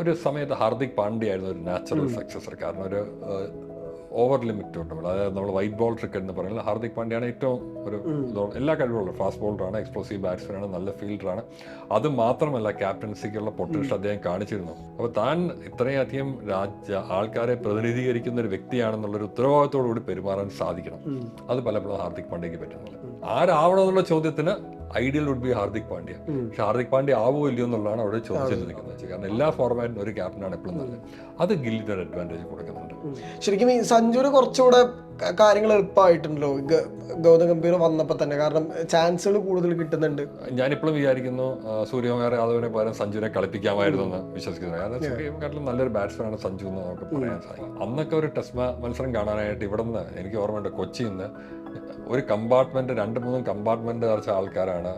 ഒരു സമയത്ത് ഹാർദിക് പാണ്ഡ്യ ആയിരുന്നു ഒരു നാച്ചുറൽ സക്സസർ കാരണം ഒരു ഓവർ ലിമിറ്റ് ഉണ്ട് അതായത് നമ്മൾ വൈറ്റ് ബോൾ ക്രിക്കറ്റ് എന്ന് പറയുന്നത് ഹാർദിക് പാണ്ഡ്യയാണ് ഏറ്റവും ഒരു എല്ലാ കഴിവുള്ള ഫാസ്റ്റ് ബോളറാണ് എക്സ്പ്ലോസീവ് ബാറ്റ്സ്മാനാണ് നല്ല ഫീൽഡറാണ് അത് മാത്രമല്ല ക്യാപ്റ്റൻസിക്കുള്ള പൊട്ടൻഷ്യൽ അദ്ദേഹം കാണിച്ചിരുന്നു. അപ്പോൾ താൻ ഇത്രയധികം രാജ്യ ആൾക്കാരെ പ്രതിനിധീകരിക്കുന്ന ഒരു വ്യക്തിയാണെന്നുള്ളൊരു ഉത്തരവാദിത്തോടു കൂടി പെരുമാറാൻ സാധിക്കണം. അത് പലപ്പോഴും ഹാർദിക് പാണ്ഡ്യയ്ക്ക് പറ്റുന്നില്ല. ആരാവണം എന്നുള്ള ചോദ്യത്തിന് ideal would be Hardik Pandya. പക്ഷെ ഹാർദിക് പാണ്ഡ്യ ആവോ ഇല്ലയോ എന്നുള്ളതാണ് അവിടെ ചോദിച്ചു നിൽക്കുന്നത് കാരണം എല്ലാ ഫോർമാറ്റിനും ഒരു ക്യാപ്റ്റനാണ് എപ്പോഴും നല്ലത്. അത് ഗില്ലിന് ഒരു അഡ്വാന്റേജ് കൊടുക്കുന്നുണ്ട്. ശരിക്കും ഈ സഞ്ജുവിന് കുറച്ചുകൂടെ കാര്യങ്ങൾ എളുപ്പമായിട്ടുണ്ടല്ലോ ഗൗതം ഗംഭീർ വന്നപ്പോൾ തന്നെ. കാരണം ചാൻസുകൾ കൂടുതൽ കിട്ടുന്നുണ്ട്. ഞാനിപ്പോഴും വിചാരിക്കുന്നു സൂര്യകുമാർ യാദവിനെ പകരം സഞ്ജുവിനെ കളിപ്പിക്കാമായിരുന്നു എന്ന് വിശ്വസിക്കുന്നു കാരണം സൂര്യകുമാറിലും നല്ലൊരു ബാറ്റ്സ്മാനാണ് സഞ്ജു എന്ന് നമുക്ക് പറയാൻ സാധിക്കും. അന്നൊക്കെ ഒരു ടെസ്റ്റ് മത്സരം കാണാനായിട്ട് ഇവിടെ നിന്ന് എനിക്ക് ഓർമ്മയുണ്ട് കൊച്ചിയിൽ നിന്ന് ഒരു കമ്പാർട്ട്മെന്റ് രണ്ട് മൂന്ന് കമ്പാർട്ട്മെന്റ് നിറച്ച ആൾക്കാരാണ്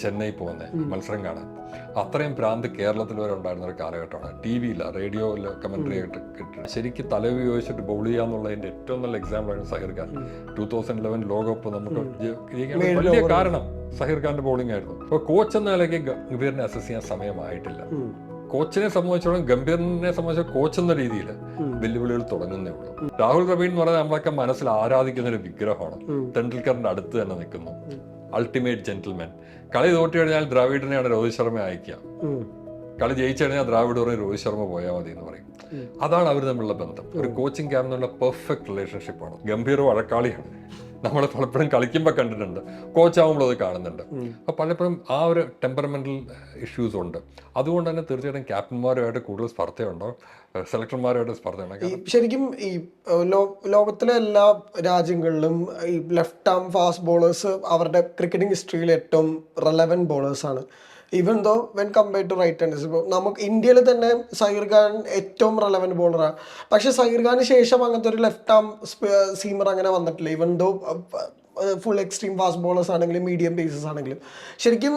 ചെന്നൈ പോകുന്നത് മത്സരം കാണാൻ. അത്രയും പ്രാന്ത് കേരളത്തിൽ വരെ ഉണ്ടായിരുന്ന ഒരു കാലഘട്ടമാണ്. ടി വിയില്ല റേഡിയോയിൽ കമന്ററി ആയിട്ട് കിട്ടി ശരിക്കും തല ഉപയോഗിച്ചിട്ട് ബൗൾ ചെയ്യാന്നുള്ളതിന്റെ ഏറ്റവും നല്ല എക്സാമ്പിൾ ആണ് Zaheer Khan. Two thousand eleven ലോകകപ്പ് നമുക്ക് വലിയ കാരണം സഹീർ ഖാന്റെ ബൗളിംഗ് ആയിരുന്നു. അപ്പോൾ കോച്ച് എന്ന നിലയ്ക്ക് ഗംഭീറിനെ അസസ് ചെയ്യാൻ സമയമായിട്ടില്ല. കോച്ചിനെ സംബന്ധിച്ചോളം ഗംഭീറിനെ സംബന്ധിച്ച കോച്ച് എന്ന രീതിയിൽ വെല്ലുവിളികൾ തുടങ്ങുന്നേ ഉള്ളൂ. രാഹുൽ ദ്രവീഡ് എന്ന് പറഞ്ഞാൽ നമ്മളൊക്കെ മനസ്സിൽ ആരാധിക്കുന്ന ഒരു വിഗ്രഹമാണ്. തെണ്ടുൽക്കറിന്റെ അടുത്ത് തന്നെ നിൽക്കുന്നു. അൾട്ടിമേറ്റ് ജെന്റിൽമാൻ കളി തോട്ടി കഴിഞ്ഞാൽ ദ്രാവിഡിനെയാണ് രോഹിത് ശർമ്മ അയക്കുക. കളി ജയിച്ചു കഴിഞ്ഞാൽ ദ്രാവിഡ് പറയും രോഹിത് ശർമ്മ പോയാൽ മതി എന്ന് പറയും. അതാണ് അവർ തമ്മിലുള്ള ബന്ധം. ഒരു കോച്ചിങ് ക്യാമ്പിനുള്ള പെർഫെക്റ്റ് റിലേഷൻഷിപ്പാണ് ഗംഭീർ വഴക്കാളിയാണ്. നമ്മൾ പലപ്പോഴും കളിക്കുമ്പോൾ കണ്ടിട്ടുണ്ട്. കോച്ചാവുമ്പോൾ അത് കാണുന്നുണ്ട്. അപ്പോൾ പലപ്പോഴും ആ ഒരു ടെമ്പർമെന്റൽ ഇഷ്യൂസ് ഉണ്ട്. അതുകൊണ്ട് തന്നെ തീർച്ചയായിട്ടും ക്യാപ്റ്റന്മാരുമായിട്ട് കൂടുതൽ സ്പർദ്ധയുണ്ടോ? സെലക്ടർമാരുമായിട്ട് സ്പർദ്ധയുണ്ടോ? ശരിക്കും ഈ ലോ- ലോകത്തിലെ എല്ലാ രാജ്യങ്ങളിലും ഈ ലെഫ്റ്റ് ആം ഫാസ്റ്റ് ബോളേഴ്സ് അവരുടെ ക്രിക്കറ്റിംഗ് ഹിസ്റ്ററിയിൽ ഏറ്റവും റെലവന്റ് ബോളേഴ്സാണ് ആണ്. Even though when compare to right handers ഇപ്പോൾ നമുക്ക് ഇന്ത്യയിൽ തന്നെ സഹീർ ഖാൻ ഏറ്റവും റെലവന്റ് ബോളറാണ് പക്ഷേ സഹീർ ഖാന് ശേഷം അങ്ങനത്തെ ഒരു ലെഫ്റ്റ് ആം സീമർ അങ്ങനെ വന്നിട്ടില്ല. Even though full extreme fast bowlers ആണെങ്കിലും മീഡിയം പേസസ് ആണെങ്കിലും. ശരിക്കും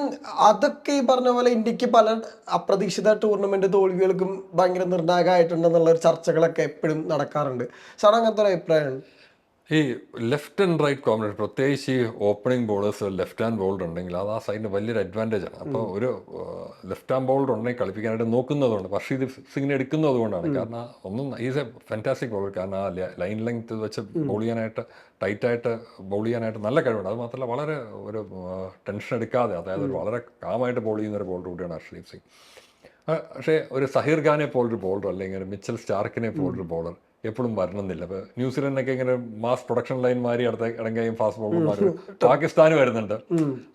അതൊക്കെ ഈ പറഞ്ഞ പോലെ ഇന്ത്യയ്ക്ക് പല അപ്രതീക്ഷിത ടൂർണമെന്റ് തോൽവികൾക്കും ഭയങ്കര നിർണായകമായിട്ടുണ്ടെന്നുള്ള ചർച്ചകളൊക്കെ എപ്പോഴും നടക്കാറുണ്ട്. സാർ അങ്ങനത്തെ ഒരു അഭിപ്രായമാണ് ഈ ലെഫ്റ്റ് ആൻഡ് റൈറ്റ് കോമ്പിനേഷൻ പ്രത്യേകിച്ച് ഈ opening bowlers left hand bowled ഉണ്ടെങ്കിൽ അത് ആ സൈഡിന് വലിയൊരു അഡ്വാന്റേജ് ആണ്. അപ്പോൾ ഒരു ലെഫ്റ്റ് ഹാൻഡ് ബോൾഡ് ഉണ്ടെങ്കിൽ കളിപ്പിക്കാനായിട്ട് നോക്കുന്നതുകൊണ്ട് വർഷീദ് സിംഗിനെ എടുക്കുന്നത് കൊണ്ടാണ്. കാരണം ഒന്നും ഈസ് എ ഫാന്റാസ്റ്റിക് ബോൾ കാരണം ആ ലൈൻ ലെങ്ത് വെച്ച് ബോൾ ചെയ്യാനായിട്ട് ടൈറ്റായിട്ട് ബോൾ ചെയ്യാനായിട്ട് നല്ല കഴിവുണ്ട്. അത് മാത്രമല്ല വളരെ ഒരു ടെൻഷൻ എടുക്കാതെ അതായത് വളരെ കാമായിട്ട് ബോൾ ചെയ്യുന്ന ഒരു ബോൾ കൂടിയാണ് ഹർഷദീപ് സിംഗ്. പക്ഷേ ഒരു സഹീർ ഖാനെ പോലൊരു ബോളർ അല്ലെങ്കിൽ ഒരു മിച്ചൽ സ്റ്റാർക്കിനെ പോലൊരു ബോളർ എപ്പോഴും വരണമെന്നില്ല. ഇപ്പോൾ ന്യൂസിലൻഡൊക്കെ ഇങ്ങനെ മാസ് പ്രൊഡക്ഷൻ ലൈൻ മാറി അടുത്ത ഇടങ്കയും ഫാസ്റ്റ് ബോളർമാരും പാകിസ്ഥാൻ വരുന്നുണ്ട്.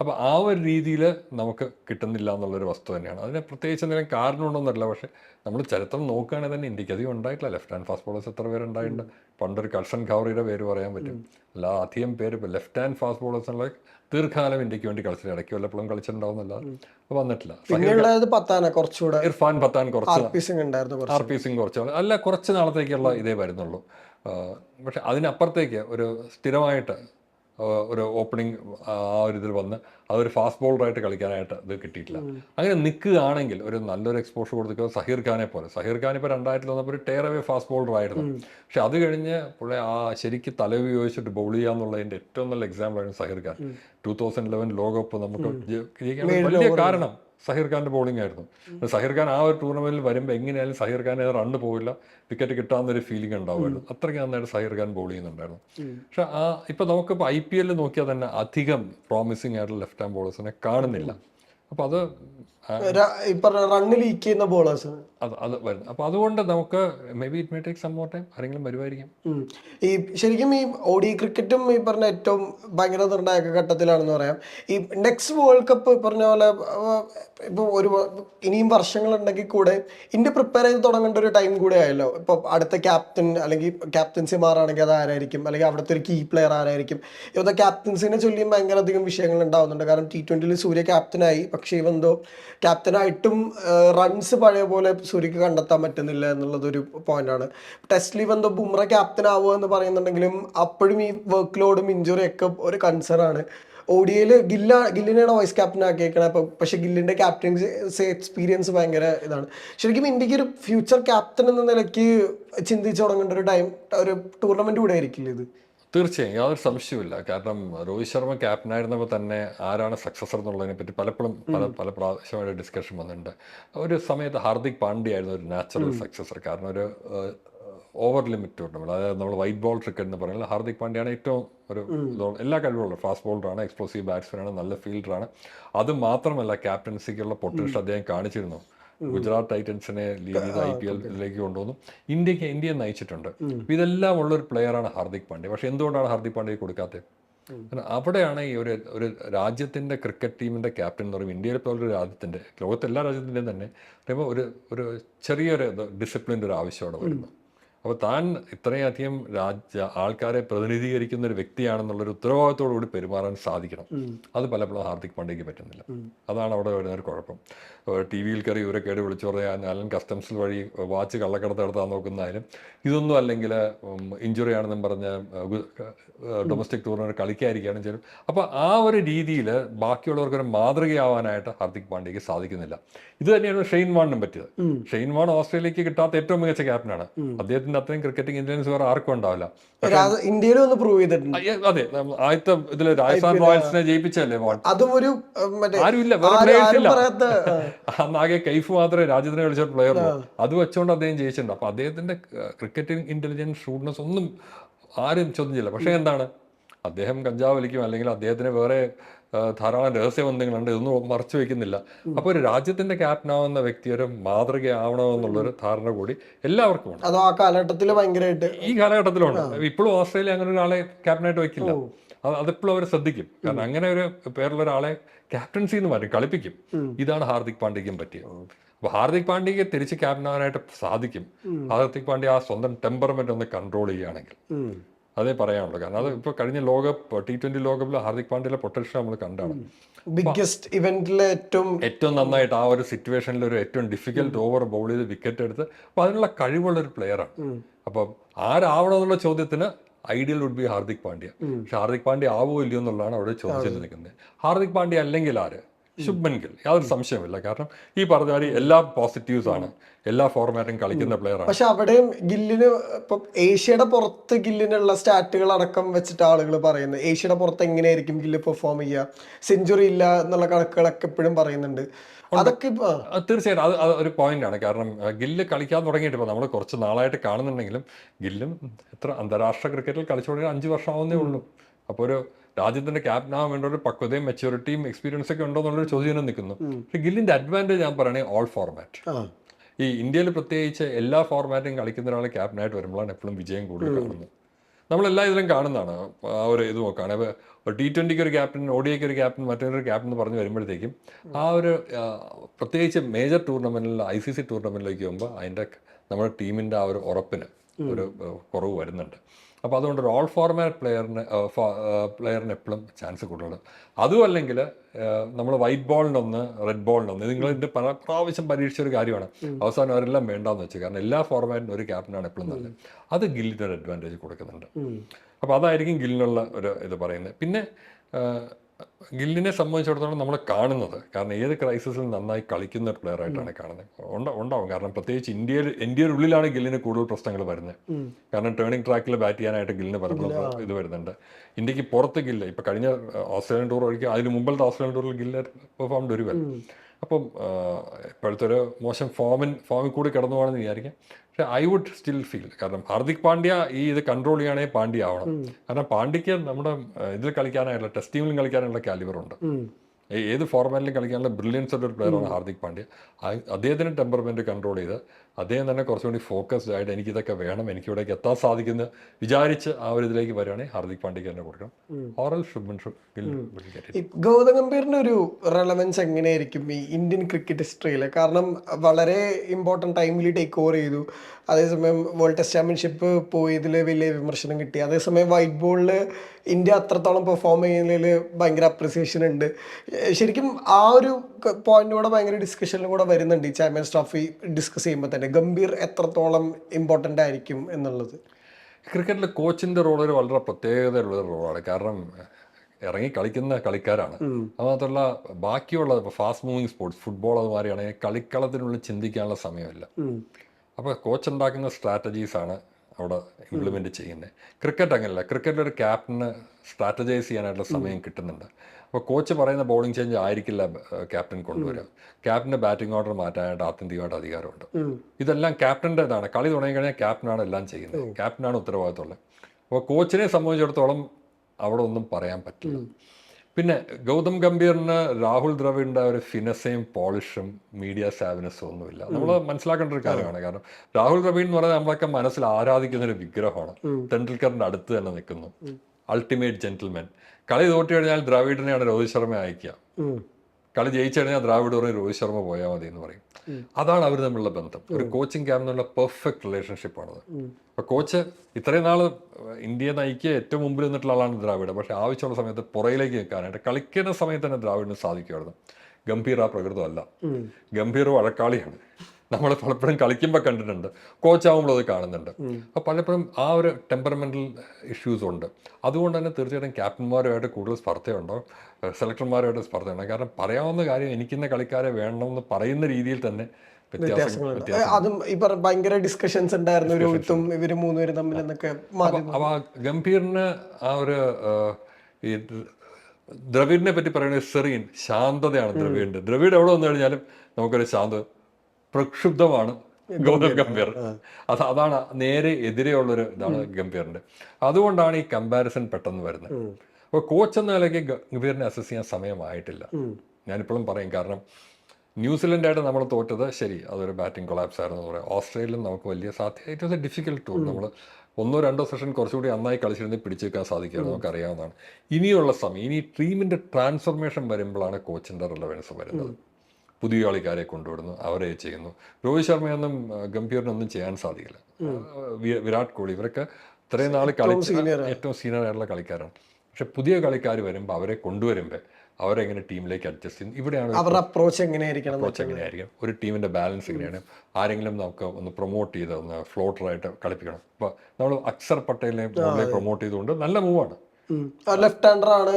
അപ്പോൾ ആ ഒരു രീതിയിൽ നമുക്ക് കിട്ടുന്നില്ല എന്നുള്ളൊരു വസ്തു തന്നെയാണ്. അതിന് പ്രത്യേകിച്ച് എന്തെങ്കിലും കാരണമുണ്ടോന്നറിയില്ല. പക്ഷേ നമ്മൾ ചരിത്രം നോക്കുകയാണെങ്കിൽ തന്നെ ഇന്ത്യയ്ക്ക് അധികം ഉണ്ടായിട്ടില്ല. ലെഫ്റ്റ് ഹാൻഡ് ഫാസ്റ്റ് ബോളേഴ്സ് എത്ര പേരുണ്ടായിട്ടുണ്ട് പണ്ടൊരു കർഷൻ ഖൗറിയുടെ പേര് പറയാൻ പറ്റും. അല്ല അധികം പേര് ഇപ്പോൾ ലെഫ്റ്റ് ഹാൻഡ് ഫാസ്റ്റ് ബോളേഴ്സ് എന്നുള്ള ദീർഘകാലം ഇന്ത്യയ്ക്ക് വേണ്ടി കളിച്ചില്ല. ഇടയ്ക്ക് വല്ലപ്പോഴും കളിച്ചിട്ടുണ്ടാവുന്നില്ല വന്നിട്ടില്ല. പിന്നെയുള്ളത് പത്താന കുറച്ചുകൂടെ ഇർഫാൻ പത്താൻ കുറച്ച് ആർ പി സിംഗ് കുറച്ച്. അല്ല കുറച്ച് നാളത്തേക്കുള്ള ഇതേ വരുന്നുള്ളൂ. പക്ഷെ അതിനപ്പുറത്തേക്ക് ഒരു സ്ഥിരമായിട്ട് ഒരു ഓപ്പണിംഗ് ആ ഒരു ഇതിൽ വന്ന് അതൊരു ഫാസ്റ്റ് ബോളറായിട്ട് കളിക്കാനായിട്ട് ഇത് കിട്ടിയിട്ടില്ല. അങ്ങനെ നിൽക്കുകയാണെങ്കിൽ ഒരു നല്ലൊരു എക്സ്പോഷർ കൊടുത്തിട്ട് സഹീർ ഖാനെ പോലെ. സഹീർ ഖാൻ ഇപ്പോൾ രണ്ടായിരത്തിൽ വന്നപ്പോൾ ഒരു ടേർ അവേ ഫാസ്റ്റ് ബോളർ ആയിരുന്നു. പക്ഷെ അത് കഴിഞ്ഞ് പുള്ളി ആ ശരിക്ക് തല ഉപയോഗിച്ചിട്ട് ബൗൾ ചെയ്യാന്നുള്ളതിന്റെ ഏറ്റവും നല്ല എക്സാമ്പിൾ ആയിരുന്നു Zaheer Khan. Two thousand eleven ലോകകപ്പ് നമുക്ക് വലിയ കാരണം സഹീർ ഖാന്റെ ബോളിംഗ് ആയിരുന്നു. സഹീർ ഖാൻ ആ ഒരു ടൂർണമെന്റിൽ വരുമ്പോൾ എങ്ങനെയായാലും സഹീർ ഖാൻ റണ്ണ് പോവില്ല. വിക്കറ്റ് കിട്ടാവുന്ന ഒരു ഫീലിംഗ് ഉണ്ടാവുമായിരുന്നു അത്രയ്ക്ക് നന്നായിട്ട് സഹീർ ഖാൻ ബോൾ ചെയ്യുന്നുണ്ടായിരുന്നു. പക്ഷെ ആ ഇപ്പം നമുക്കിപ്പോൾ ഐ പി എല്ലിൽ നോക്കിയാൽ തന്നെ അധികം പ്രോമിസിങ് ആയിട്ടുള്ള ലെഫ്റ്റ് ഹാൻഡ് ബോളേഴ്സിനെ കാണുന്നില്ല. അപ്പോൾ അത് ഈ പറഞ്ഞ റണ്ണ് ലീക്ക് ചെയ്യുന്ന ബോളേഴ്സ് അത് അത് വരുന്നു. അപ്പോൾ അതുകൊണ്ട് നമുക്ക് may be it may take some more time ആരെങ്കിലും വരുമായിരിക്കും. ഈ ശരിക്കും ഈ ഓഡി ക്രിക്കറ്റും ഈ പറഞ്ഞ ഏറ്റവും ഭയങ്കര നിർണായക ഘട്ടത്തിലാണെന്ന് പറയാം. ഈ നെക്സ്റ്റ് വേൾഡ് കപ്പ് പറഞ്ഞ പോലെ ഇപ്പൊ ഒരു ഇനിയും വർഷങ്ങളുണ്ടെങ്കിൽ കൂടെ ഇന്ത്യ പ്രിപ്പയർ ചെയ്ത് തുടങ്ങേണ്ട ഒരു ടൈം കൂടെ ആയല്ലോ. ഇപ്പൊ അടുത്ത ക്യാപ്റ്റൻ അല്ലെങ്കിൽ ക്യാപ്റ്റൻസി മാറാണെങ്കിൽ അത് ആരായിരിക്കും? അല്ലെങ്കിൽ അവിടുത്തെ ഒരു കീ പ്ലെയർ ആരായിരിക്കും? ഇവത്തെ ക്യാപ്റ്റൻസിനെ ചൊല്ലിയും ഭയങ്കര അധികം വിഷയങ്ങൾ ഉണ്ടാവുന്നുണ്ട്. കാരണം ടി ട്വന്റിയിൽ സൂര്യ ക്യാപ്റ്റനായി പക്ഷേ ഇവന്തോ ക്യാപ്റ്റനായിട്ടും റൺസ് പഴയ പോലെ സൂര്യക്ക് കണ്ടെത്താൻ പറ്റുന്നില്ല എന്നുള്ളതൊരു പോയിന്റാണ് ടെസ്റ്റിൽ ഇവന്തോ ബുംറ ക്യാപ്റ്റൻ ആവുക എന്ന് പറയുന്നുണ്ടെങ്കിലും അപ്പോഴും ഈ വർക്ക് ലോഡും ഇഞ്ചുറിയും ഒക്കെ ഒരു കൺസേൺ ആണ്. ഓഡിയയിൽ ഗില്ല ഗില്ലിനെയാണ് വൈസ് ക്യാപ്റ്റൻ ആക്കിയേക്കണത് അപ്പം പക്ഷേ ഗില്ലിന്റെ ക്യാപ്റ്റൻസ് എക്സ്പീരിയൻസ് ഭയങ്കര ഇതാണ്. ശരിക്കും ഇന്ത്യയ്ക്ക് ഒരു ഫ്യൂച്ചർ ക്യാപ്റ്റൻ എന്ന നിലയ്ക്ക് ചിന്തിച്ചു തുടങ്ങേണ്ട ഒരു ടൈം ഒരു ടൂർണമെന്റ് കൂടെ ആയിരിക്കില്ല ഇത്? തീർച്ചയായും. യാതൊരു സംശയവുമില്ല. കാരണം രോഹിത് ശർമ്മ ക്യാപ്റ്റൻ ആയിരുന്നപ്പോൾ തന്നെ ആരാണ് സക്സസർ എന്നുള്ളതിനെ പറ്റി പലപ്പോഴും പല പല പ്രാവശ്യമായിട്ട് ഡിസ്കഷൻ വന്നിട്ടുണ്ട്. ഒരു സമയത്ത് ഹാർദിക് പാണ്ഡ്യ ആയിരുന്നു ഒരു നാച്ചുറൽ സക്സസർ കാരണം ഒരു ഓവർ ലിമിറ്റ് ടൂർണമെന്റ് അതായത് നമ്മൾ വൈറ്റ് ബോൾ ക്രിക്കറ്റ് എന്ന് പറയുന്നത് ഹാർദിക് പാണ്ഡ്യയാണ് ഏറ്റവും ഒരു എല്ലാ കഴിവുള്ള ഫാസ്റ്റ് ബോളറാണ് എക്സ്പ്ലോസീവ് ബാറ്റ്സ്മാനാണ് നല്ല ഫീൽഡറാണ് അത് മാത്രമല്ല ക്യാപ്റ്റൻസിക്കുള്ള പൊട്ടൻഷ്യൽ അദ്ദേഹം കാണിച്ചിരുന്നു. ഗുജറാത്ത് ടൈറ്റൻസിനെ ലീഡ് ചെയ്ത് ഐ പി എല്ലിലേക്ക് കൊണ്ടുവന്നു. ഇന്ത്യയ്ക്ക് ഇന്ത്യയെ നയിച്ചിട്ടുണ്ട്. ഇതെല്ലാം ഉള്ള ഒരു പ്ലെയറാണ് ഹാർദിക് പാണ്ഡ്യ. പക്ഷെ എന്തുകൊണ്ടാണ് ഹാർദിക് പാണ്ഡ്യയെ കൊടുക്കാത്തത്? അവിടെയാണ് ഈ ഒരു ഒരു രാജ്യത്തിന്റെ ക്രിക്കറ്റ് ടീമിന്റെ ക്യാപ്റ്റൻ എന്ന് പറയുമ്പോൾ ഇന്ത്യയിലെ പോലൊരു രാജ്യത്തിന്റെ ലോകത്തെ എല്ലാ രാജ്യത്തിന്റെയും തന്നെ പറയുമ്പോൾ ഒരു ഒരു ചെറിയൊരു ഡിസിപ്ലിന്റെ ഒരു ആവശ്യം അവിടെ വരുന്നു. അപ്പോൾ താൻ ഇത്രയധികം രാജ്യ ആൾക്കാരെ പ്രതിനിധീകരിക്കുന്ന ഒരു വ്യക്തിയാണെന്നുള്ളൊരു ഉത്തരവാദിത്തോടുകൂടി പെരുമാറാൻ സാധിക്കണം. അത് പലപ്പോഴും ഹാർദിക് പാണ്ഡ്യയ്ക്ക് പറ്റുന്നില്ല. അതാണ് അവിടെ വരുന്ന ഒരു കുഴപ്പം ടി വിയിൽ കയറി ഇവരെ കേട് വിളിച്ചു പറയാൻ അല്ലെങ്കിൽ കസ്റ്റംസിൽ വഴി വാച്ച് കള്ളക്കടത്ത് നടത്താൻ നോക്കുന്നതായാലും ഇതൊന്നും അല്ലെങ്കിൽ ഇഞ്ചുറി ആണെന്നും പറഞ്ഞ് ഡൊമസ്റ്റിക് ടൂറിന് കളിക്കാതിരിക്കുകയാണ് ചെയ്യും അപ്പോൾ ആ ഒരു രീതിയിൽ ബാക്കിയുള്ളവർക്കൊരു മാതൃകയാവാനായിട്ട് ഹാർദിക് പാണ്ഡ്യയ്ക്ക് സാധിക്കുന്നില്ല. ഇത് തന്നെയാണ് ഷെയ്ൻ വാണിനും പറ്റിയത്. ഷെയ്ൻ വാൺ ഓസ്ട്രേലിയക്ക് കിട്ടാത്ത ഏറ്റവും മികച്ച ക്യാപ്റ്റനാണ് അദ്ദേഹത്തിന്റെ അത്രയും ക്രിക്കറ്റിംഗ് ഇന്ത്യൻസ് വേറെ ആർക്കും ഉണ്ടാവില്ല. ഇന്ത്യയിലും ഒന്ന് പ്രൂവ് ചെയ്തിട്ടുണ്ട്. അതെ ആദ്യത്തെ ഇതിൽ രാജസ്ഥാൻ റോയൽസിനെ ജയിപ്പിച്ചല്ലേ അതും ഒരു ആരുമില്ല വേറെ പ്ലേയേഴ്സ് ഇല്ല. അന്നാകെ കൈഫ് മാത്രമേ രാജ്യത്തിന് കളിച്ച പ്ലെയർ അത് വെച്ചുകൊണ്ട് അദ്ദേഹം ജയിച്ചിട്ടുണ്ട്. അപ്പൊ അദ്ദേഹത്തിന്റെ ക്രിക്കറ്റിംഗ് ഇന്റലിജൻസ് ഷൂട്ട്നെസ് ഒന്നും ആരും ചോദ്യം ചെയ്യില്ല. പക്ഷേ എന്താണ്? അദ്ദേഹം കഞ്ചാവ് വലിക്കും അല്ലെങ്കിൽ അദ്ദേഹത്തിന് വേറെ ധാരാളം രഹസ്യബന്ധങ്ങളുണ്ട് ഇതൊന്നും മറച്ചു വെക്കുന്നില്ല. അപ്പോൾ ഒരു രാജ്യത്തിന്റെ ക്യാപ്റ്റനാവുന്ന വ്യക്തി ഒരു മാതൃകയാവണമെന്നുള്ളൊരു ധാരണ കൂടി എല്ലാവർക്കും ഉണ്ട്. അതോ ആ കാലഘട്ടത്തിൽ ഭയങ്കരമായിട്ട് ഈ കാലഘട്ടത്തിലുണ്ട്. ഇപ്പോഴും ഓസ്ട്രേലിയ അങ്ങനെ ഒരാളെ ക്യാപ്റ്റനായിട്ട് വെക്കില്ല അത് അതിപ്പോഴും അവർ ശ്രദ്ധിക്കും. കാരണം അങ്ങനെ ഒരു പേരുള്ള ഒരാളെ ക്യാപ്റ്റൻസി എന്ന് പറയും കളിപ്പിക്കും. ഇതാണ് ഹാർദിക് പാണ്ഡ്യയ്ക്കും പറ്റിയത് അപ്പൊ ഹാർദിക് പാണ്ഡ്യയ്ക്ക് തിരിച്ച് ക്യാപ്റ്റനാകാനായിട്ട് സാധിക്കും. ഹാർദിക് പാണ്ഡ്യ ആ സ്വന്തം ടെമ്പർമെന്റ് ഒന്ന് കൺട്രോൾ ചെയ്യുകയാണെങ്കിൽ. അതേ പറയാനുള്ളൂ. കാരണം അത് ഇപ്പോൾ കഴിഞ്ഞ ലോകകപ്പ് ടി ട്വന്റി ലോകകപ്പിൽ ഹാർദിക് പാണ്ഡ്യയിലെ പൊട്ടൻഷ്യൽ നമ്മൾ കണ്ടാണ്. ബിഗ്ഗസ്റ്റ് ഇവന്റിലെ ഏറ്റവും ഏറ്റവും നന്നായിട്ട് ആ ഒരു സിറ്റുവേഷനിൽ ഒരു ഏറ്റവും ഡിഫിക്കൽട്ട് ഓവർ ബൗൾ ചെയ്ത് വിക്കറ്റ് എടുത്ത് അപ്പോൾ അതിനുള്ള കഴിവുള്ള ഒരു പ്ലെയറാണ് അപ്പം ആരാവണം എന്നുള്ള ചോദ്യത്തിന് ideal would be Hardik Pandya. പക്ഷെ ഹാർദിക് പാണ്ഡ്യ ആവുമോ ഇല്ലയോ എന്നുള്ളതാണ് അവിടെ ചോദിച്ചിട്ട് നിൽക്കുന്നത്. ഹാർദിക് പാണ്ഡ്യ അല്ലെങ്കിൽ ആര്? ശുഭ്മൻ യാതൊരു സംശയമില്ല കാരണം ഈ പറഞ്ഞ മാതിരി എല്ലാ പോസിറ്റീവ്സ് ആണ്. എല്ലാ ഫോർമാറ്റും കളിക്കുന്ന പ്ലെയർ ആണ്. പക്ഷെ അവിടെയും ഗില്ലിന് ഇപ്പൊ ഏഷ്യയുടെ പുറത്ത് ഗില്ലിനുള്ള സ്റ്റാറ്റുകൾ അടക്കം വെച്ചിട്ട് ആളുകൾ പറയുന്നത് ഏഷ്യയുടെ പുറത്ത് എങ്ങനെയായിരിക്കും ഗില്ല് പെർഫോം ചെയ്യുക? സെഞ്ചുറി ഇല്ല എന്നുള്ള കണക്കുകളൊക്കെ എപ്പോഴും പറയുന്നുണ്ട്. അതൊക്കെ തീർച്ചയായിട്ടും അത് അത് ഒരു പോയിന്റ് ആണ്. കാരണം ഗില്ല് കളിക്കാൻ തുടങ്ങിയിട്ട് ഇപ്പോൾ നമ്മൾ കുറച്ച് നാളായിട്ട് കാണുന്നുണ്ടെങ്കിലും ഗില്ലും എത്ര അന്താരാഷ്ട്ര ക്രിക്കറ്റിൽ കളിച്ചു തുടങ്ങിയ അഞ്ച് വർഷമാവുന്നേ ഉള്ളൂ. അപ്പോൾ ഒരു രാജ്യത്തിന്റെ ക്യാപ്റ്റൻ ആവാൻ വേണ്ട ഒരു പക്വതയും മെച്ചൂരിറ്റിയും എക്സ്പീരിയൻസ് ഒക്കെ ഉണ്ടോ എന്നുള്ളൊരു ചോദ്യം നിൽക്കുന്നു. പക്ഷെ ഗില്ലിന്റെ അഡ്വാന്റേജ് ഞാൻ പറയണേ ഓൾ ഫോർമാറ്റ് ഈ ഇന്ത്യയിൽ പ്രത്യേകിച്ച് എല്ലാ ഫോർമാറ്റും കളിക്കുന്ന ഒരാൾ ക്യാപ്റ്റനായിട്ട് വരുമ്പോഴാണ് എപ്പോഴും വിജയം കൂടുതൽ കാണുന്നത്. നമ്മളെല്ലാ ഇതിലും കാണുന്നതാണ്. ആ ഒരു ഇത് നോക്കുകയാണ് ടി ട്വന്റിക്ക് ഒരു ക്യാപ്റ്റൻ ഒഡിഐക്ക് ഒരു ക്യാപ്റ്റൻ മറ്റൊരു ക്യാപ്റ്റൻ എന്ന് പറഞ്ഞ് വരുമ്പോഴത്തേക്കും ആ ഒരു പ്രത്യേകിച്ച് മേജർ ടൂർണമെന്റിൽ ഐ സി സി ടൂർണമെന്റിലേക്ക് പോകുമ്പോൾ അതിന്റെ നമ്മുടെ ടീമിന്റെ ആ ഒരു ഉറപ്പിന് ഒരു കുറവ് വരുന്നുണ്ട്. അപ്പോൾ അതുകൊണ്ട് ഒരു ഓൾ ഫോർമാറ്റ് പ്ലെയറിന് പ്ലെയറിന് എപ്പോഴും ചാൻസ് കൂടുതലാണ്. അതും അല്ലെങ്കിൽ നമ്മൾ വൈറ്റ് ബോളിനൊന്ന് റെഡ് ബോളിനൊന്ന് നിങ്ങൾ ഇതിന്റെ പല പ്രാവശ്യം പരീക്ഷിച്ച ഒരു കാര്യമാണ്. അവസാനം അവരെല്ലാം വേണ്ടാന്ന് വെച്ചു കാരണം എല്ലാ ഫോർമാറ്റിനും ഒരു ക്യാപ്റ്റനാണ് എപ്പോഴും നല്ലത്. അത് ഗില്ലിന് ഒരു അഡ്വാന്റേജ് കൊടുക്കുന്നുണ്ട്. അപ്പോൾ അതായിരിക്കും ഗില്ലിനുള്ള ഒരു ഇത് പറയുന്നത്. പിന്നെ ഗില്ലിനെ സംബന്ധിച്ചിടത്തോളം നമ്മൾ കാണുന്നത്. കാരണം ഏത് ക്രൈസിസിൽ നന്നായി കളിക്കുന്ന ഒരു പ്ലെയർ ആയിട്ടാണ് കാണുന്നത്. ഉണ്ട ഉണ്ടാവും. കാരണം പ്രത്യേകിച്ച് ഇന്ത്യയിൽ ഇന്ത്യയുടെ ഉള്ളിലാണ് ഗില്ലിന് കൂടുതൽ പ്രശ്നങ്ങൾ വരുന്നത്. കാരണം ടേണിംഗ് ട്രാക്കിൽ ബാറ്റ് ചെയ്യാനായിട്ട് ഗില്ലിന് പലപ്പോഴും ഇത് വരുന്നുണ്ട്. ഇന്ത്യയ്ക്ക് പുറത്ത് ഗില്ല ഇപ്പൊ കഴിഞ്ഞ ഓസ്ട്രേലിയൻ ടൂർ ഒഴിക്കുക അതിന് മുമ്പത്തെ ഓസ്ട്രേലിയൻ ടൂറിൽ ഗില്ല പെർഫോംഡ് ഒരു വെൽ അപ്പം ഇപ്പോഴത്തെ ഒരു മോശം ഫോമിൻ ഫോമിൽ കൂടി കടന്നു പോകണമെന്ന് വിചാരിക്കാം. പക്ഷെ ഐ വുഡ് സ്റ്റിൽ ഫീൽ. കാരണം ഹാർദിക് പാണ്ഡ്യ ഈ ഇത് കൺട്രോൾ ചെയ്യുകയാണെങ്കിൽ പാണ്ഡ്യ ആവണം. കാരണം പാണ്ഡ്യയ്ക്ക് നമ്മുടെ ഇതിൽ കളിക്കാനായിട്ടുള്ള ടെസ്റ്റ് ടീമിലും കളിക്കാനുള്ള ഉണ്ട് ഏത് ഫോർമാറ്റിലും കളിക്കാനുള്ള ബ്രില്യൻസ് ഉള്ള ഒരു പ്ലെയറാണ് ഹാർദിക് പാണ്ഡ്യ. അദ്ദേഹത്തിന് ടെമ്പർമെന്റ് കൺട്രോൾ ചെയ്ത് അദ്ദേഹം തന്നെ കുറച്ചുകൂടി ഫോക്കസ്ഡ് ആയിട്ട് എനിക്കിതൊക്കെ വേണം എനിക്ക് ഇവിടേക്ക് എത്താൻ സാധിക്കുന്ന വിചാരിച്ച് ആ ഒരു ഇതിലേക്ക് വരികയാണെങ്കിൽ ഹാർദിക് പാണ്ഡ്യക്ക് തന്നെ കൊടുക്കണം. ഓറൽ ശുഭൻ ഗൗതം ഗംഭീറിന്റെ ഒരു റെലവൻസ് എങ്ങനെയായിരിക്കും ഈ ഇന്ത്യൻ ക്രിക്കറ്റ് ഹിസ്റ്ററിയിൽ കാരണം വളരെ ഇമ്പോർട്ടന്റ് ടൈമിൽ ടേക്ക് ഓവർ ചെയ്തു. അതേസമയം വേൾഡ് ടെസ്റ്റ് ചാമ്പ്യൻഷിപ്പ് പോയതിൽ വലിയ വിമർശനം കിട്ടി. അതേസമയം വൈറ്റ് ബോളിൽ ഇന്ത്യ അത്രത്തോളം പെർഫോം ചെയ്യുന്നതിൽ ഭയങ്കര അപ്രിസിയേഷൻ ഉണ്ട്. ശരിക്കും ആ ഒരു പോയിന്റ് കൂടെ ഭയങ്കര ഡിസ്കഷനിലും കൂടെ വരുന്നുണ്ട് ഈ ചാമ്പ്യൻസ് ട്രോഫി ഡിസ്കസ് ചെയ്യുമ്പോൾ തന്നെ. ഗംഭീർ എത്രത്തോളം ഇമ്പോർട്ടന്റ് ആയിരിക്കും എന്നുള്ളത്? ക്രിക്കറ്റിൽ കോച്ചിന്റെ റോൾ ഒരു വളരെ പ്രത്യേകതയുള്ള റോളാണ് കാരണം ഇറങ്ങി കളിക്കുന്ന കളിക്കാരാണ്. അത് മാത്രമല്ല ബാക്കിയുള്ള ഫാസ്റ്റ് മൂവിങ് സ്പോർട്സ് ഫുട്ബോൾ അതുമാതിരിയാണെങ്കിൽ കളിക്കളത്തിനുള്ളിൽ ചിന്തിക്കാനുള്ള സമയമില്ല. അപ്പോൾ കോച്ച് ഉണ്ടാക്കുന്ന സ്ട്രാറ്റജീസ് ആണ് അവിടെ ഇംപ്ലിമെന്റ് ചെയ്യുന്നത് ക്രിക്കറ്റ് അങ്ങനെയല്ല ക്രിക്കറ്റിൽ ഒരു ക്യാപ്റ്റന് സ്ട്രാറ്റജൈസ് ചെയ്യാനായിട്ടുള്ള സമയം കിട്ടുന്നുണ്ട്. അപ്പോൾ കോച്ച് പറയുന്ന ബോളിംഗ് ചേഞ്ച് ആയിരിക്കില്ല ക്യാപ്റ്റൻ കൊണ്ടുവരിക ക്യാപ്റ്റന്റെ ബാറ്റിംഗ് ഓർഡർ മാറ്റാനായിട്ട് ആത്യന്തികമായിട്ട് അധികാരമുണ്ട്. ഇതെല്ലാം ക്യാപ്റ്റന്റെ ഇതാണ്. കളി തുടങ്ങി കഴിഞ്ഞാൽ ക്യാപ്റ്റനാണ് എല്ലാം ചെയ്യുന്നത്. ക്യാപ്റ്റനാണ് ഉത്തരവാദിത്തമുള്ളത് അപ്പോൾ കോച്ചിനെ സംബന്ധിച്ചിടത്തോളം അവിടെ ഒന്നും പറയാൻ പറ്റില്ല. പിന്നെ ഗൗതം ഗംഭീറിന് രാഹുൽ ദ്രവിഡിന്റെ ഒരു ഫിനസയും പോളിഷും മീഡിയ സാവിനസും ഒന്നുമില്ല. നമ്മൾ മനസ്സിലാക്കേണ്ട ഒരു കാര്യമാണ്. കാരണം രാഹുൽ ദ്രവിഡ് എന്ന് പറയുന്നത് നമ്മളൊക്കെ മനസ്സിൽ ആരാധിക്കുന്ന ഒരു വിഗ്രഹമാണ്. തെണ്ടുൽക്കറിന്റെ അടുത്ത് തന്നെ നിൽക്കുന്നു. അൾട്ടിമേറ്റ് ജെന്റിൽമാൻ കളി തോറ്റി കഴിഞ്ഞാൽ ദ്രവിഡിനെയാണ് രോഹിത് ശർമ്മ അയക്കുക. കളി ജയിച്ചു കഴിഞ്ഞാൽ ദ്രാവിഡ് പറയും രോഹിത് ശർമ്മ പോയാൽ മതി എന്ന് പറയും. അതാണ് അവർ തമ്മിലുള്ള ബന്ധം. ഒരു കോച്ചിങ് ക്യാമ്പ് എന്നുള്ള പെർഫെക്റ്റ് റിലേഷൻഷിപ്പാണത് അപ്പൊ കോച്ച് ഇത്രയും നാൾ ഇന്ത്യയെ നയിക്കുക ഏറ്റവും മുമ്പിൽ നിന്നിട്ടുള്ള ആളാണ് ദ്രാവിഡ്. പക്ഷെ ആവശ്യമുള്ള സമയത്ത് പുറയിലേക്ക് നിൽക്കാനായിട്ട് കളിക്കുന്ന സമയത്ത് തന്നെ ദ്രാവിഡിന് സാധിക്കുമായിരുന്നു. ഗംഭീർ ആ പ്രകൃതമല്ല. ഗംഭീർ വഴക്കാളിയാണ്. നമ്മൾ പലപ്പോഴും കളിക്കുമ്പോൾ കണ്ടിട്ടുണ്ട്. കോച്ചാവുമ്പോൾ അത് കാണുന്നുണ്ട്. അപ്പോൾ പലപ്പോഴും ആ ഒരു ടെമ്പറമെന്റൽ ഇഷ്യൂസ് ഉണ്ട്. അതുകൊണ്ട് തന്നെ തീർച്ചയായിട്ടും ക്യാപ്റ്റന്മാരുമായിട്ട് കൂടുതൽ സ്പർദ്ധയുണ്ടോ? സെലക്ടർമാരുമായിട്ട് സ്പർദ്ധയാണ് കാരണം പറയാവുന്ന കാര്യം എനിക്കിന്ന കളിക്കാരെ വേണമെന്ന് പറയുന്ന രീതിയിൽ തന്നെ അതും ഭയങ്കര ഡിസ്കഷൻസ് ഉണ്ടായിരുന്നു രോഹിത്തും ഇവർ മൂന്നുപേരും തമ്മിൽ എന്നൊക്കെ അപ്പൊ ഗംഭീറിന് ആ ഒരു ഈ ദ്രവിഡിനെ പറ്റി പറയുന്നത് സെറീൻ ശാന്തതയാണ് ദ്രവിഡിന്റെ. ദ്രവിഡ് എവിടെ വന്നു കഴിഞ്ഞാലും നമുക്കൊരു ശാന്ത പ്രക്ഷുബ്ധമാണ് ഗൗതം ഗംഭീർ. അത് അതാണ് നേരെ എതിരെയുള്ളൊരു ഇതാണ് ഗംഭീറിന്റെ. അതുകൊണ്ടാണ് ഈ കമ്പാരിസൺ പെട്ടെന്ന് വരുന്നത്. അപ്പോൾ കോച്ച് എന്ന നിലയ്ക്ക് ഗംഭീറിനെ അസസ് ചെയ്യാൻ സമയമായിട്ടില്ല. ഞാനിപ്പോഴും പറയും കാരണം ന്യൂസിലൻഡായിട്ട് നമ്മൾ തോറ്റത് ശരി അതൊരു ബാറ്റിംഗ് കൊളാപ്സ് ആയിരുന്നു എന്ന് പറയാം. ഓസ്ട്രേലിയയിലും നമുക്ക് വലിയ സാധ്യത it was a difficult tour നമ്മൾ ഒന്നോ രണ്ടോ സെഷൻ കുറച്ചുകൂടി നന്നായി കളിച്ചിരുന്ന് പിടിച്ചേക്കാൻ സാധിക്കുകയാണ് നമുക്ക് അറിയാവുന്നതാണ്. ഇനിയുള്ള സമയം ഇനി ടീമിന്റെ ട്രാൻസ്ഫോർമേഷൻ വരുമ്പോഴാണ് കോച്ചിന്റെ റിലവൻസ് വരുന്നത്. പുതിയ കളിക്കാരെ കൊണ്ടുവിടുന്നു അവരെ ചെയ്യുന്നു. രോഹിത് ശർമ്മയൊന്നും ഗംഭീറിനൊന്നും ചെയ്യാൻ സാധിക്കില്ല. വിരാട് കോഹ്ലി ഇവരൊക്കെ ഇത്രയും നാൾ കളിച്ച ഏറ്റവും സീനിയർ ആയിട്ടുള്ള കളിക്കാരാണ്. പക്ഷെ പുതിയ കളിക്കാർ വരുമ്പോൾ അവരെ കൊണ്ടുവരുമ്പോൾ അവരെങ്ങനെ ടീമിലേക്ക് അഡ്ജസ്റ്റ് ചെയ്യുന്നു? ഇവിടെയാണ് അവരുടെ അപ്രോച്ച് എങ്ങനെയായിരിക്കണം അപ്രോച്ച് എങ്ങനെയായിരിക്കും ഒരു ടീമിന്റെ ബാലൻസ് എങ്ങനെയാണ്? ആരെങ്കിലും നമുക്ക് ഒന്ന് പ്രൊമോട്ട് ചെയ്ത് ഒന്ന് ഫ്ലോട്ടറായിട്ട് കളിപ്പിക്കണം. ഇപ്പോൾ നമ്മൾ അക്സർ പട്ടേലിനെ പ്രൊമോട്ട് ചെയ്തുകൊണ്ട് നല്ല മൂവാണ് ലെഫ്റ്റ് ഹാൻഡർ ആണ്.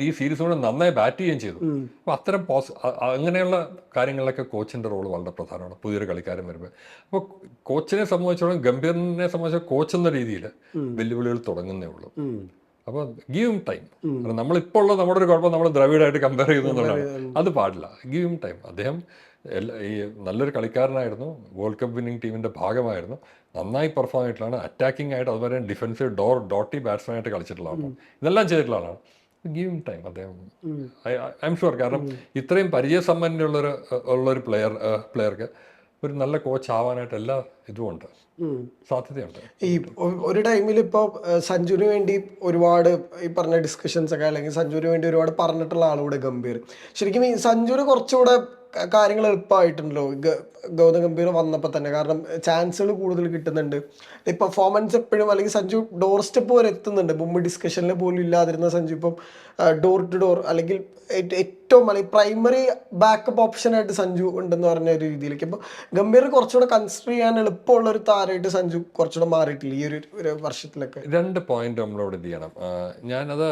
ഈ സീരീസ് കൂടെ നന്നായി ബാറ്റ് ചെയ്യുകയും ചെയ്തു. അപ്പൊ അത്തരം പോസ് അങ്ങനെയുള്ള കാര്യങ്ങളിലൊക്കെ കോച്ചിന്റെ റോൾ വളരെ പ്രധാനമാണ് പുതിയൊരു കളിക്കാരൻ വരുമ്പോൾ അപ്പോൾ കോച്ചിനെ സംബന്ധിച്ചോളം ഗംഭീറിനെ സംബന്ധിച്ച കോച്ച് എന്ന രീതിയിൽ വെല്ലുവിളികൾ തുടങ്ങുന്നേ ഉള്ളൂ. അപ്പോൾ ഗീവ് ടൈം നമ്മളിപ്പോൾ ഉള്ള നമ്മുടെ ഒരു കുഴപ്പം നമ്മൾ ദ്രവിഡായിട്ട് കമ്പയർ ചെയ്യുന്നു എന്നുള്ളതാണ്. അത് പാടില്ല. ഗീവ് ടൈം അദ്ദേഹം എല്ലാ ഈ നല്ലൊരു കളിക്കാരനായിരുന്നു. വേൾഡ് കപ്പ് വിന്നിംഗ് ടീമിന്റെ ഭാഗമായിരുന്നു. നന്നായി പെർഫോം ആയിട്ടുള്ളതാണ് അറ്റാക്കിംഗ് ആയിട്ട് അതുപോലെ ഡിഫൻസീവ് ഡോർ ഡോട്ടി ബാറ്റ്സ്മാൻ ആയിട്ട് കളിച്ചിട്ടുള്ള ആളാണ്. ഇതെല്ലാം ചെയ്തിട്ടുള്ള ആളാണ്. ഗീവ് ടൈം അദ്ദേഹം. ഐ എം ഷുവർ കാരണം ഇത്രയും പരിചയസമ്പന്നുള്ളൊരു ഉള്ളൊരു പ്ലെയർ പ്ലെയർക്ക് ഒരു നല്ല കോച്ച് ആവാനായിട്ട് എല്ലാ ഇതുമുണ്ട് സാധ്യതയുണ്ട്. ഈ ഒരു ടൈമിൽ ഇപ്പോൾ സഞ്ജുവിന് വേണ്ടി ഒരുപാട് ഈ പറഞ്ഞ ഡിസ്കഷൻസ് ഒക്കെ അല്ലെങ്കിൽ സഞ്ജുവിന് വേണ്ടി ഒരുപാട് പറഞ്ഞിട്ടുള്ള ആളുകൂടെ ഗംഭീർ. ശരിക്കും ഈ സഞ്ജുവിന് കുറച്ചുകൂടെ കാര്യങ്ങൾ എളുപ്പമായിട്ടുണ്ടല്ലോ ഗൗതം ഗംഭീർ വന്നപ്പോൾ തന്നെ. കാരണം ചാൻസുകൾ കൂടുതൽ കിട്ടുന്നുണ്ട്. പെർഫോമൻസ് എപ്പോഴും അല്ലെങ്കിൽ സഞ്ജു ഡോർ സ്റ്റെപ്പ് വരെ എത്തുന്നുണ്ട്. മുമ്പ് ഡിസ്കഷനിൽ പോലും ഇല്ലാതിരുന്ന സഞ്ജു ഇപ്പം ഡോർ ടു ഡോർ അല്ലെങ്കിൽ ഏറ്റവും അല്ലെങ്കിൽ പ്രൈമറി ബാക്കപ്പ് ഓപ്ഷനായിട്ട് സഞ്ജു ഉണ്ടെന്ന് പറഞ്ഞ ഒരു രീതിയിലേക്ക്. ഇപ്പോൾ ഗംഭീർ കുറച്ചുകൂടെ കൺസിഡർ ചെയ്യാൻ എളുപ്പമുള്ള ഒരു താരമായിട്ട് സഞ്ജു കുറച്ചുകൂടെ മാറിയിട്ടില്ല ഈ ഒരു വർഷത്തിലൊക്കെ? രണ്ട് പോയിന്റ് നമ്മളോട് ഇത് ചെയ്യണം. ഞാനത്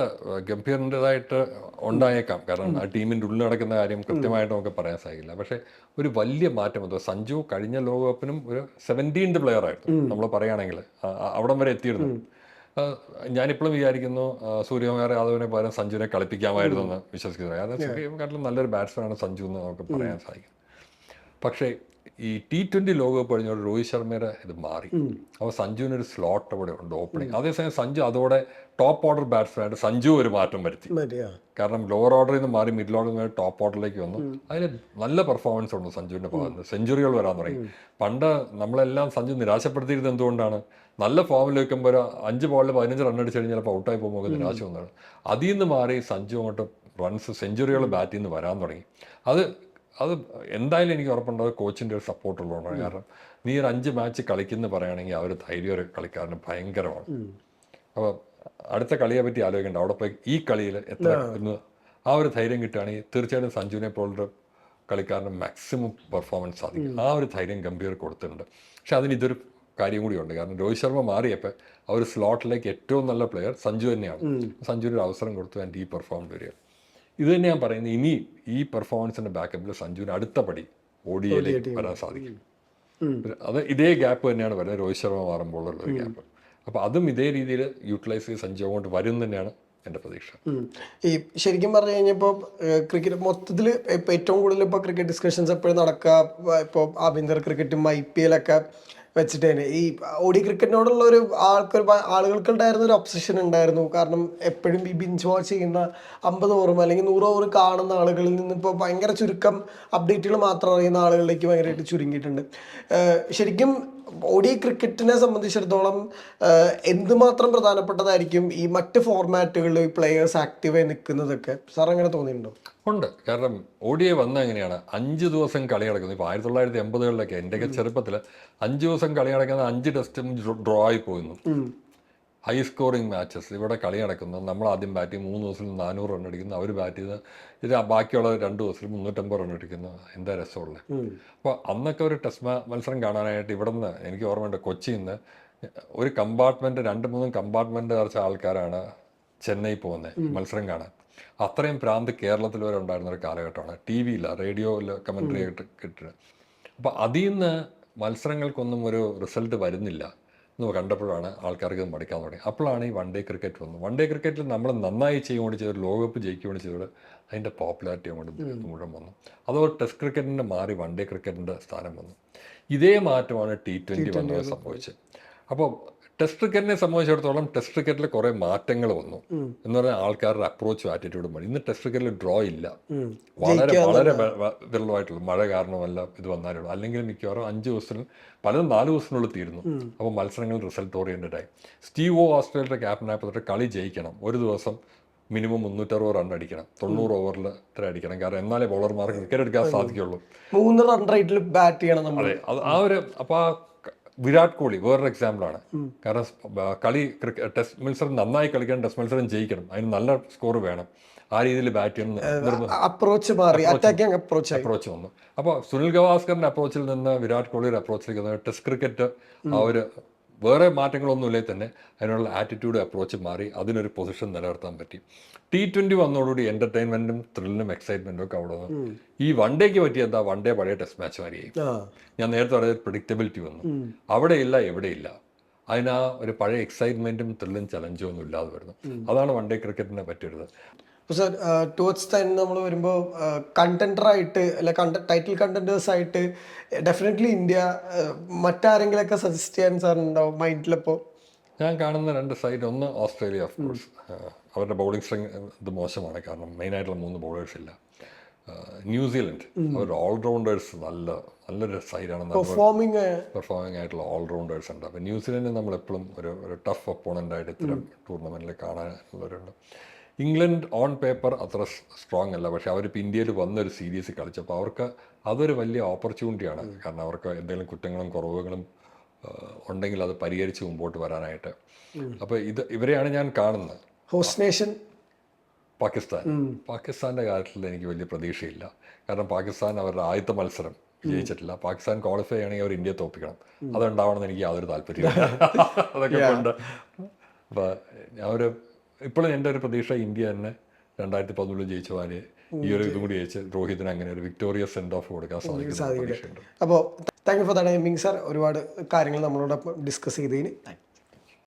ഗംഭീറിന്റെതായിട്ട് ഉണ്ടായേക്കാം. കാരണം ആ ടീമിന്റെ ഉള്ളിൽ നടക്കുന്ന കാര്യം കൃത്യമായിട്ട് നമുക്ക് പറയാൻ സാധിക്കില്ല പക്ഷേ ഒരു വലിയ മാറ്റം എന്തോ സഞ്ജു കഴിഞ്ഞ ലോകകപ്പിനും ഒരു സെവന്റീൻത് പ്ലെയർ ആയിരുന്നു. നമ്മൾ പറയുകയാണെങ്കിൽ അവിടം വരെ എത്തിയിരുന്നു. ഞാനിപ്പോഴും വിചാരിക്കുന്നു സൂര്യകുമാർ യാദവിനെ പകരം സഞ്ജുവിനെ കളിപ്പിക്കാമായിരുന്നു എന്ന് വിശ്വസിക്കുന്നു. കാരണം സൂര്യകുമാറിലും നല്ലൊരു ബാറ്റ്സ്മാനാണ് സഞ്ജു എന്ന് നമുക്ക് പറയാൻ സാധിക്കും. പക്ഷേ ഈ ടി ട്വന്റി ലോകകപ്പ് കഴിഞ്ഞ രോഹിത് ശർമ്മയുടെ ഇത് മാറി. അപ്പോൾ സഞ്ജുവിന് ഒരു സ്ലോട്ട് അവിടെ ഉണ്ട് ഓപ്പണിംഗ് അതേസമയം സഞ്ജു അതോടെ ടോപ്പ് ഓർഡർ ബാറ്റ്സ്മാനായിട്ട് സഞ്ജു ഒരു മാറ്റം വരുത്തി. കാരണം ലോവർ ഓർഡറിൽ നിന്ന് മാറി മിഡിൽ ഓർഡറിൽ നിന്ന് ടോപ്പ് ഓർഡറിലേക്ക് വന്നു. അതിന് നല്ല പെർഫോമൻസ് ഉണ്ട് സഞ്ജുവിന്റെ ഭാഗത്ത്. സെഞ്ചുറികൾ വരാൻ തുടങ്ങി. പണ്ട് നമ്മളെല്ലാം സഞ്ജു നിരാശപ്പെടുത്തിയിരുന്നത് എന്തുകൊണ്ടാണ്? നല്ല ഫോമിൽ വെക്കുമ്പോൾ ഒരു അഞ്ച് ബോളിൽ പതിനഞ്ച് റൺ അടിച്ചു കഴിഞ്ഞാൽ ചിലപ്പോൾ ഔട്ടായി പോകുമ്പോൾ നിരാശ വന്നതാണ്. അതിൽ നിന്ന് മാറി സഞ്ജു അങ്ങോട്ട് റൺസ് സെഞ്ചുറികൾ ബാറ്റിൽ നിന്ന് വരാൻ തുടങ്ങി. അത് അത് എന്തായാലും എനിക്ക് ഉറപ്പുണ്ട് കോച്ചിന്റെ ഒരു സപ്പോർട്ട് ഉള്ളതാണ് കാരണം നീ ഒരു അഞ്ച് മാച്ച് കളിക്കുന്നു പറയുകയാണെങ്കിൽ ആ ഒരു ധൈര്യം ഒരു കളിക്കാരന് ഭയങ്കരമാണ്. അപ്പോൾ അടുത്ത കളിയെ പറ്റി ആലോചിക്കേണ്ട. അവിടെ പോയി ഈ കളിയിൽ എത്ര എന്ന് ആ ഒരു ധൈര്യം കിട്ടുകയാണെങ്കിൽ തീർച്ചയായിട്ടും സഞ്ജുവിനെ പോലൊരു കളിക്കാരന് മാക്സിമം പെർഫോമൻസ് സാധിക്കും. ആ ഒരു ധൈര്യം ഗംഭീർ കൊടുത്തിട്ടുണ്ട്. പക്ഷെ അതിന് ഇതൊരു കാര്യം കൂടിയുണ്ട് കാരണം രോഹിത് ശർമ്മ മാറിയപ്പോൾ ആ ഒരു സ്ലോട്ടിലേക്ക് ഏറ്റവും നല്ല പ്ലെയർ സഞ്ജു തന്നെയാണ്. സഞ്ജുവിന് ഒരു അവസരം കൊടുത്തു ആൻഡ് ഈ പെർഫോം വരിക ഇത് തന്നെ ഞാൻ പറയുന്നത്. ഇനി ഈ പെർഫോമൻസിന്റെ ബാക്കപ്പിൽ സഞ്ജുവിന് അടുത്ത പടി ഓടിയയിലേക്ക് വരാൻ സാധിക്കും. അത് ഇതേ ഗ്യാപ്പ് തന്നെയാണ് വരുന്നത്. രോഹിത് ശർമ്മ മാറുമ്പോൾ ഉള്ള ഒരു ഗ്യാപ്പ് അപ്പോൾ അതും ഇതേ രീതിയിൽ യൂട്ടിലൈസ് ചെയ്ത് സഞ്ജു കൊണ്ട് വരും തന്നെയാണ് എന്റെ പ്രതീക്ഷ. ഈ ശരിക്കും പറഞ്ഞു കഴിഞ്ഞപ്പോൾ ക്രിക്കറ്റ് മൊത്തത്തിൽ ഇപ്പോൾ ഏറ്റവും കൂടുതൽ ഇപ്പോൾ ക്രിക്കറ്റ് ഡിസ്കഷൻസ് എപ്പോഴും നടക്കുക ഇപ്പോൾ ആഭ്യന്തര ക്രിക്കറ്റും ഐ പി എല്ലൊക്കെ വെച്ചിട്ട് തന്നെ ഈ ഓടി ക്രിക്കറ്റിനോടുള്ള ഒരു ആൾക്കൊരു ആളുകൾക്ക് ഉണ്ടായിരുന്ന ഒരു ഒബ്സഷൻ ഉണ്ടായിരുന്നു. കാരണം എപ്പോഴും ഈ ബിഞ്ച് വാച്ച് ചെയ്യുന്ന അമ്പത് ഓവറും അല്ലെങ്കിൽ നൂറ് ഓവർ കാണുന്ന ആളുകളിൽ നിന്ന് ഇപ്പോൾ ഭയങ്കര ചുരുക്കം അപ്ഡേറ്റുകൾ മാത്രം അറിയുന്ന ആളുകളിലേക്ക് ഭയങ്കരമായിട്ട് ചുരുങ്ങിയിട്ടുണ്ട്. ശരിക്കും ഓടി ക്രിക്കറ്റിനെ സംബന്ധിച്ചിടത്തോളം എന്തുമാത്രം പ്രധാനപ്പെട്ടതായിരിക്കും ഈ മറ്റ് ഫോർമാറ്റുകളിൽ ഈ പ്ലെയേഴ്സ് ആക്റ്റീവായി നിൽക്കുന്നതൊക്കെ? സാർ അങ്ങനെ തോന്നിയിട്ടുണ്ടോ? ഉണ്ട്. കാരണം ഓഡിയെ വന്ന എങ്ങനെയാണ്? അഞ്ച് ദിവസം കളി നടക്കുന്നത് ഇപ്പോൾ ആയിരത്തി തൊള്ളായിരത്തി എൺപതുകളിലൊക്കെ എന്റെയൊക്കെ ചെറുപ്പത്തിൽ അഞ്ച് ദിവസം കളി നടക്കുന്ന അഞ്ച് ടെസ്റ്റും ഡ്രോ ആയി പോയിരുന്നു. ഹൈ സ്കോറിങ് മാച്ചസ് ഇവിടെ കളി നടക്കുന്നത് നമ്മൾ ആദ്യം ബാറ്റ് ചെയ്യും മൂന്ന് ദിവസത്തിൽ നാനൂറ് റൺ അടിക്കുന്നു. അവർ ബാറ്റ് ചെയ്ത് ഇത് ബാക്കിയുള്ള രണ്ട് ദിവസത്തിൽ മുന്നൂറ്റമ്പത് റൺ അടിക്കുന്നു. എന്താ രസമുള്ളത് അപ്പോൾ അന്നൊക്കെ ഒരു ടെസ്റ്റ് മത്സരം കാണാനായിട്ട് ഇവിടെ നിന്ന് എനിക്ക് ഓർമ്മയുണ്ട് കൊച്ചിയിൽ നിന്ന് ഒരു കമ്പാർട്ട്മെന്റ് രണ്ട് മൂന്നും കമ്പാർട്ട്മെന്റ് നിറച്ച ആൾക്കാരാണ് ചെന്നൈ പോകുന്നത് മത്സരം കാണാൻ. അത്രയും പ്രാന്ത് കേരളത്തിൽ വരെ ഉണ്ടായിരുന്ന ഒരു കാലഘട്ടമാണ്. ടി വിയില്ല റേഡിയോയിൽ കമൻട്രി ആയിട്ട് കിട്ടുന്നത് അപ്പോൾ അതിൽ നിന്ന് മത്സരങ്ങൾക്കൊന്നും ഒരു റിസൾട്ട് വരുന്നില്ല. എന്ന് കണ്ടപ്പോഴാണ് ആൾക്കാർക്ക് മടിക്കാൻ തുടങ്ങി. അപ്പോഴാണ് ഈ വൺ ഡേ ക്രിക്കറ്റ് വന്നത്. വൺ ഡേ ക്രിക്കറ്റിൽ നമ്മൾ നന്നായി ചെയ്യുകൊണ്ട് ചെയ്തത് ലോകകപ്പ് ജയിക്കുകയാണ് ചെയ്തത് അതിന്റെ പോപ്പുലാരിറ്റി അങ്ങോട്ട് മുഴുവൻ വന്നു. അതോ ടെസ്റ്റ് ക്രിക്കറ്റിന്റെ മാറി വൺ ഡേ ക്രിക്കറ്റിന്റെ സ്ഥാനം വന്നു. ഇതേ മാറ്റമാണ് ടി ട്വന്റി വന്നത് സംഭവിച്ചത്. അപ്പോൾ ടെസ്റ്റ് ക്രിക്കറ്റിനെ സംബന്ധിച്ചിടത്തോളം ടെസ്റ്റ് ക്രിക്കറ്റിൽ കുറേ മാറ്റങ്ങൾ വന്നു. എന്ന് പറഞ്ഞാൽ ആൾക്കാരുടെ അപ്രോച്ചും ആറ്റിറ്റ്യൂഡും മാറി ഇന്ന് ടെസ്റ്റ് ക്രിക്കറ്റിൽ ഡ്രോ ഇല്ല. വളരെ വളരെ വിരളമായിട്ടുള്ള മഴ കാരണമല്ല ഇത് വന്നാലുള്ളൂ അല്ലെങ്കിൽ മിക്കവാറും അഞ്ച് ദിവസത്തിന് പലതും നാല് ദിവസത്തിനുള്ളിൽ തീരുന്നു. അപ്പോൾ മത്സരങ്ങൾ റിസൾട്ട് ഓറിയന്റഡ് ആയി. സ്റ്റീവ് ഓ ഓസ്ട്രേലിയയുടെ ക്യാപ്റ്റനായപ്പോഴത്തെ കളി ജയിക്കണം. ഒരു ദിവസം മിനിമം മുന്നൂറ്ററുപത് റൺ അടിക്കണം. തൊണ്ണൂറ് ഓവറിൽ ഇത്ര അടിക്കണം. കാരണം എന്നാലേ ബോളർമാർക്ക് ക്രിക്കറ്റ് എടുക്കാൻ സാധിക്കുള്ളൂ മൂന്ന് റൺ റേറ്റിൽ ബാറ്റ് ചെയ്യണം നമ്മൾ അതെ. ആ ഒരു അപ്പോൾ ആ വിരാട് കോഹ്ലി വേറൊരു എക്സാമ്പിളാണ് കാരണം കളി ക്രിക്കറ്റ് ടെസ്റ്റ് മത്സരം നന്നായി കളിക്കാൻ ടെസ്റ്റ് മത്സരം ജയിക്കണം. അതിന് നല്ല സ്കോർ വേണം. ആ രീതിയിൽ ബാറ്റ് ചെയ്യണം അപ്രോച്ച് മാറി അറ്റാക്കിംഗ് അപ്രോച്ച് അപ്രോച്ച് വന്നു. അപ്പോൾ സുനിൽ ഗവാസ്കറിന്റെ അപ്രോച്ചിൽ നിന്ന് വിരാട് കോഹ്ലിയുടെ അപ്രോച്ചിലേക്ക് ടെസ്റ്റ് ക്രിക്കറ്റ് ആ ഒരു വേറെ മാറ്റങ്ങളൊന്നുമില്ലേ തന്നെ അതിനുള്ള ആറ്റിറ്റ്യൂഡ് അപ്രോച്ച് മാറി അതിനൊരു പൊസിഷൻ നിലനിർത്താൻ പറ്റി. ടി ട്വന്റി വന്നതോടുകൂടി എന്റർടൈൻമെന്റും ത്രില്ലിനും എക്സൈറ്റ്മെന്റും ഒക്കെ അവിടെ വന്നു. ഈ വൺ ഡേക്ക് പറ്റിയ എന്താ? വൺ ഡേ പഴയ ടെസ്റ്റ് മാച്ച് മാറിയായി ഞാൻ നേരത്തെ പറഞ്ഞ പ്രിഡിക്റ്റബിലിറ്റി വന്നു. അവിടെയില്ല എവിടെയില്ല. ഇല്ല ആ ഒരു പഴയ എക്സൈറ്റ്മെന്റും ത്രില്ലും ചലഞ്ചും ഒന്നും ഇല്ലാതെ വരുന്നു. അതാണ് വൺ ഡേ ക്രിക്കറ്റിനെ പറ്റിയത് സാർ ടുവേർഡ്സ് ടൈം നമ്മൾ വരുമ്പോൾ കണ്ടന്റർ ആയിട്ട് അല്ല കണ്ട ടൈറ്റിൽ കണ്ടന്റേഴ്സ് ആയിട്ട് ഡെഫിനറ്റ്ലി ഇന്ത്യ മറ്റാരെങ്കിലൊക്കെ സജസ്റ്റ് ചെയ്യാൻ സാർ ഉണ്ടാവും മൈൻഡിലപ്പോൾ ഞാൻ കാണുന്ന രണ്ട് സൈഡ് ഒന്ന് ഓസ്ട്രേലിയ ഓഫ് കോഴ്സ് അവരുടെ ബൗളിംഗ് സ്ട്രെങ് ഇത് മോശമാണ്. കാരണം മെയിനായിട്ടുള്ള മൂന്ന് ബൗളേഴ്സ് ഇല്ല. ന്യൂസിലൻഡ് അവരുടെ ഓൾറൗണ്ടേഴ്സ് നല്ല നല്ലൊരു സൈഡാണ് പെർഫോമിങ് പെർഫോമിംഗ് ആയിട്ടുള്ള ഓൾറൗണ്ടേഴ്സ് ഉണ്ട്. അപ്പോൾ ന്യൂസിലൻഡ് നമ്മൾ എപ്പോഴും ഒരു ഒരു ടഫ് ഒപ്പോണന്റ് ആയിട്ട് ഇത്തരം ടൂർണമെന്റിൽ കാണാനുള്ളവരുണ്ട്. ഇംഗ്ലണ്ട് ഓൺ പേപ്പർ അത്ര സ്ട്രോങ് അല്ല. പക്ഷെ അവരിപ്പോൾ ഇന്ത്യയിൽ വന്നൊരു സീരീസ് കളിച്ചപ്പോൾ അവർക്ക് അതൊരു വലിയ ഓപ്പർച്യൂണിറ്റിയാണ് കാരണം അവർക്ക് എന്തെങ്കിലും കുറ്റങ്ങളും കുറവുകളും ഉണ്ടെങ്കിൽ അത് പരിഹരിച്ച് മുമ്പോട്ട് വരാനായിട്ട്. അപ്പോൾ ഇത് ഇവരെയാണ് ഞാൻ കാണുന്നത്. Host nation Pakistan. പാകിസ്ഥാന്റെ കാര്യത്തിൽ എനിക്ക് വലിയ പ്രതീക്ഷയില്ല. കാരണം പാകിസ്ഥാൻ അവരുടെ ആദ്യത്തെ മത്സരം ജയിച്ചിട്ടില്ല. പാകിസ്ഥാൻ ക്വാളിഫൈ ആണെങ്കിൽ അവർ ഇന്ത്യയെ തോപ്പിക്കണം അതുണ്ടാവണമെന്ന് എനിക്ക് യാതൊരു താല്പര്യമില്ല അതൊക്കെ കൊണ്ട്. ഒരു ഇപ്പോഴും എന്റെ ഒരു പ്രതീക്ഷ ഇന്ത്യ തന്നെ രണ്ടായിരത്തി പതിനൊന്നിൽ ജയിച്ച പോലെ ഈ ഒരു ഇതും കൂടി ജയിച്ച് രോഹിതിന് അങ്ങനെ ഒരു വിക്ടോറിയ സെൻഡ് ഓഫ് കൊടുക്കാൻ സാധിക്കും അപ്പോൾ thank you for the timing sir ഒരുപാട് കാര്യങ്ങൾ നമ്മളോടൊപ്പം ഡിസ്കസ് ചെയ്തതിന്. താങ്ക്